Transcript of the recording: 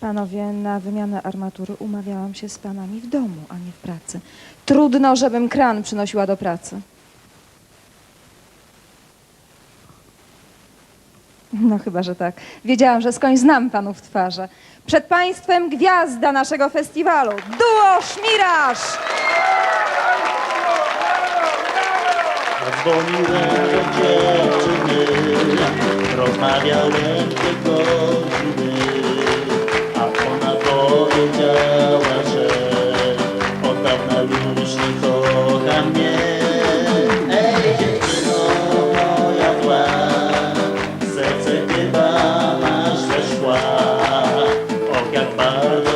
Panowie, na wymianę armatury umawiałam się z panami w domu, a nie w pracy. Trudno, żebym kran przynosiła do pracy. No chyba, że tak. Wiedziałam, że skądś znam panów twarze. Przed państwem gwiazda naszego festiwalu. Duo Szmiraż! Zadzwoniłem do dziewczyny, rozmawiałem tylko już nie kocha mnie. Ej dziewczyno moja zła. Serce chyba masz ze szkła Och jak bardzo